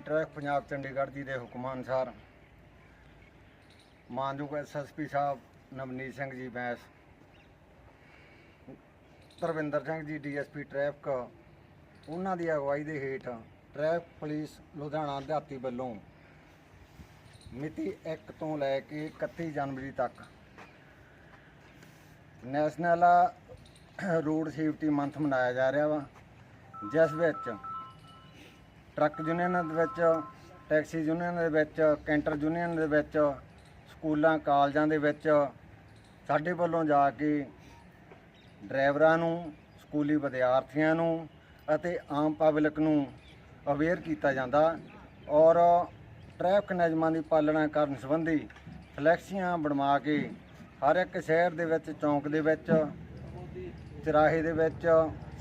Traffic Punjab Chandigarh ਜੀ ਦੇ ਹੁਕਮਾਂ ਅਨੁਸਾਰ। ਮਾਨਯੋਗ ਐਸਐਸਪੀ ਸਾਹਿਬ ਨਵਨੀਤ ਸਿੰਘ ਜੀ ਬੈਂਸ ਤਰਵਿੰਦਰ ਸਿੰਘ ਜੀ ਡੀਐਸਪੀ ਟ੍ਰੈਫਿਕ, ਉਹਨਾਂ ਦੀ ਅਗਵਾਈ ਦੇ ਹੇਠ ਟ੍ਰੈਫਿਕ ਪੁਲਿਸ ਲੁਧਿਆਣਾ ਦਿਹਾਤੀ ਵੱਲੋਂ ਮਿਤੀ 1 ਤੋਂ ਲੈ ਕੇ 31 ਜਨਵਰੀ ਤੱਕ ਨੈਸ਼ਨਲ ਰੋਡ ਸੇਫਟੀ ਮੰਥ ਮਨਾਇਆ ਜਾ ਰਿਹਾ ਵਾ, ਜਿਸ ਵਿੱਚ ਟਰੱਕ ਯੂਨੀਅਨ ਦੇ ਵਿੱਚ, ਟੈਕਸੀ ਯੂਨੀਅਨ ਦੇ ਵਿੱਚ, ਕੈਂਟਰ ਯੂਨੀਅਨ ਦੇ ਵਿੱਚ, ਸਕੂਲਾਂ, ਕਾਲਜਾਂ ਦੇ ਵਿੱਚ ਸਾਡੇ ਵੱਲੋਂ ਜਾ ਕੇ ਡਰਾਈਵਰਾਂ ਨੂੰ, ਸਕੂਲੀ ਵਿਦਿਆਰਥੀਆਂ ਨੂੰ ਅਤੇ ਆਮ ਪਬਲਿਕ ਨੂੰ ਅਵੇਅਰ ਕੀਤਾ ਜਾਂਦਾ ਔਰ ਟ੍ਰੈਫਿਕ ਨਿਯਮਾਂ ਦੀ ਪਾਲਣਾ ਕਰਨ ਸੰਬੰਧੀ ਫਲੈਕਸੀਆਂ ਬਣਵਾ ਕੇ ਹਰ ਇੱਕ ਸ਼ਹਿਰ ਦੇ ਵਿੱਚ, ਚੌਂਕ ਦੇ ਵਿੱਚ ਚਰਾਹੇ ਦੇ ਵਿੱਚ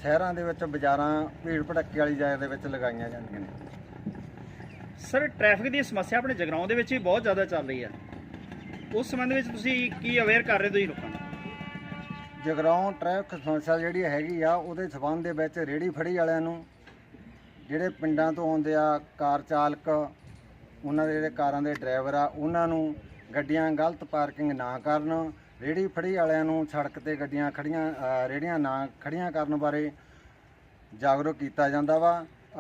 ਸ਼ਹਿਰਾਂ ਦੇ ਵਿੱਚ ਬਾਜ਼ਾਰਾਂ ਭੀੜ ਭੜੱਕੇ ਵਾਲੀ ਜਗ੍ਹਾ ਦੇ ਵਿੱਚ ਲਗਾਈਆਂ ਜਾਂਦੀਆਂ ਨੇ। ਸਰ ਟ੍ਰੈਫਿਕ ਦੀ ਸਮੱਸਿਆ ਆਪਣੇ ਜਗਰਾਉਂ ਦੇ ਵਿੱਚ ਵੀ ਬਹੁਤ ਜ਼ਿਆਦਾ ਚੱਲ ਰਹੀ ਹੈ। ਉਸ ਸੰਬੰਧ ਵਿੱਚ ਤੁਸੀਂ ਕੀ ਅਵੇਅਰ ਕਰ ਰਹੇ ਹੋ ਤੁਸੀਂ ਲੋਕਾਂ ਨੂੰ? ਜਗਰਾਉਂ ਟ੍ਰੈਫਿਕ ਸਮੱਸਿਆ ਜਿਹੜੀ ਹੈਗੀ ਆ ਉਹਦੇ ਸਬੰਧ ਦੇ ਵਿੱਚ ਰੇੜੀ ਫੜੀ ਵਾਲਿਆਂ ਨੂੰ ਜਿਹੜੇ ਪਿੰਡਾਂ ਤੋਂ ਆਉਂਦੇ ਆ ਕਾਰ ਚਾਲਕ ਉਹਨਾਂ ਦੇ ਜਿਹੜੇ ਕਾਰਾਂ ਦੇ ਡਰਾਈਵਰ ਆ ਉਹਨਾਂ ਨੂੰ ਗੱਡੀਆਂ ਗਲਤ ਪਾਰਕਿੰਗ ਨਾ ਕਰਨ ਰੇੜੀ ਫੜੀ ਵਾਲਿਆਂ ਨੂੰ ਸੜਕ ਤੇ ਗੱਡੀਆਂ ਖੜੀਆਂ ਰੇੜੀਆਂ ਨਾ ਖੜੀਆਂ ਕਰਨ ਬਾਰੇ ਜਾਗਰੂਕ ਕੀਤਾ ਜਾਂਦਾ ਵਾ।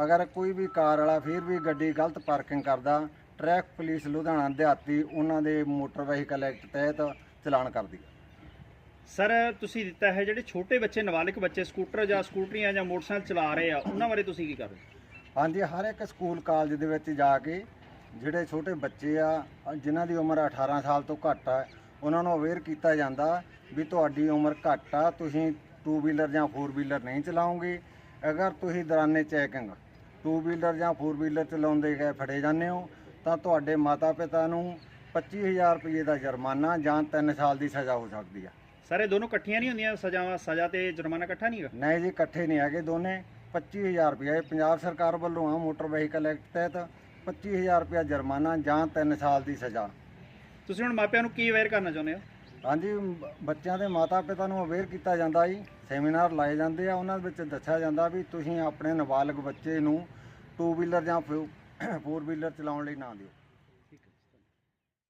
ਅਗਰ ਕੋਈ ਵੀ ਕਾਰ ਵਾਲਾ ਫਿਰ ਵੀ ਗੱਡੀ ਗਲਤ ਪਾਰਕਿੰਗ ਕਰਦਾ ਟ੍ਰੈਫਿਕ ਪੁਲਿਸ ਲੁਧਿਆਣਾ ਦਿਹਾਤੀ ਉਹਨਾਂ ਦੇ ਮੋਟਰ ਵਹੀਕਲ ਐਕਟ ਤਹਿਤ ਚਲਾਨ ਕਰਦੀ ਹੈ। ਸਰ ਤੁਸੀਂ ਦਿੱਤਾ ਹੈ ਜਿਹੜੇ ਛੋਟੇ ਬੱਚੇ ਨਾਬਾਲਿਗ ਬੱਚੇ ਸਕੂਟਰ ਜਾਂ ਸਕੂਟਰੀਆਂ ਜਾਂ ਮੋਟਰਸਾਈਕਲ ਚਲਾ ਰਹੇ ਆ ਉਹਨਾਂ ਬਾਰੇ ਤੁਸੀਂ ਕੀ ਕਰ ਰਹੇ ਹੋ? ਹਾਂਜੀ ਹਰ ਇੱਕ ਸਕੂਲ ਕਾਲਜ ਦੇ ਵਿੱਚ ਜਾ ਕੇ ਜਿਹੜੇ ਛੋਟੇ ਬੱਚੇ ਆ ਜਿਨ੍ਹਾਂ ਦੀ ਉਮਰ 18 ਸਾਲ ਤੋਂ ਘੱਟ ਆ ਉਹਨਾਂ ਨੂੰ ਅਵੇਅਰ ਕੀਤਾ ਜਾਂਦਾ ਵੀ ਤੁਹਾਡੀ ਉਮਰ ਘੱਟ ਆ ਤੁਸੀਂ ਟੂ ਵੀਲਰ ਜਾਂ ਫੋਰ ਵੀਲਰ ਨਹੀਂ ਚਲਾਓਗੇ ਅਗਰ ਤੁਸੀਂ ਦੌਰਾਨੇ ਚੈਕਿੰਗ ਟੂ ਵੀਲਰ ਜਾਂ ਫੋਰ ਵੀਲਰ ਚਲਾਉਂਦੇ ਗਏ ਫੜੇ ਜਾਂਦੇ ਹੋ ਤਾਂ ਤੁਹਾਡੇ ਮਾਤਾ ਪਿਤਾ ਨੂੰ 25000 ਰੁਪਏ ਦਾ ਜੁਰਮਾਨਾ ਜਾਂ 3 ਸਾਲ ਦੀ ਸਜ਼ਾ ਹੋ ਸਕਦੀ ਆ। ਸਰ ਇਹ ਦੋਨੋਂ ਇਕੱਠੀਆਂ ਨਹੀਂ ਹੁੰਦੀਆਂ ਸਜ਼ਾਵਾਂ ਸਜ਼ਾ ਤੇ ਜੁਰਮਾਨਾ ਇਕੱਠਾ ਨਹੀਂ ਹੈਗਾ? ਨਹੀਂ ਜੀ ਇਕੱਠੇ ਨਹੀਂ ਹੈਗੇ ਦੋਨੇ। 25000 ਰੁਪਏ ਇਹ ਪੰਜਾਬ ਸਰਕਾਰ ਵੱਲੋਂ ਆ ਮੋਟਰ ਵਹੀਕਲ ਐਕਟ ਤਹਿਤ 25000 ਰੁਪਏ ਜੁਰਮਾਨਾ ਜਾਂ 3 ਸਾਲ ਦੀ ਸਜ਼ਾ। ਤੁਸੀਂ ਹੁਣ ਮਾਪਿਆਂ ਨੂੰ ਕੀ ਅਵੇਅਰ ਕਰਨਾ ਚਾਹੁੰਦੇ ਹੋ? ਹਾਂਜੀ ਬੱਚਿਆਂ ਦੇ ਮਾਤਾ ਪਿਤਾ ਨੂੰ ਅਵੇਅਰ ਕੀਤਾ ਜਾਂਦਾ ਜੀ। ਸੈਮੀਨਾਰ ਲਾਏ ਜਾਂਦੇ ਆ, ਉਹਨਾਂ ਵਿੱਚ ਦੱਸਿਆ ਜਾਂਦਾ ਵੀ ਤੁਸੀਂ ਆਪਣੇ ਨਾਬਾਲਗ ਬੱਚੇ ਨੂੰ ਟੂ ਵੀਲਰ ਜਾਂ ਫੋਰ ਵੀਲਰ ਚਲਾਉਣ ਲਈ ਨਾ ਦਿਓ।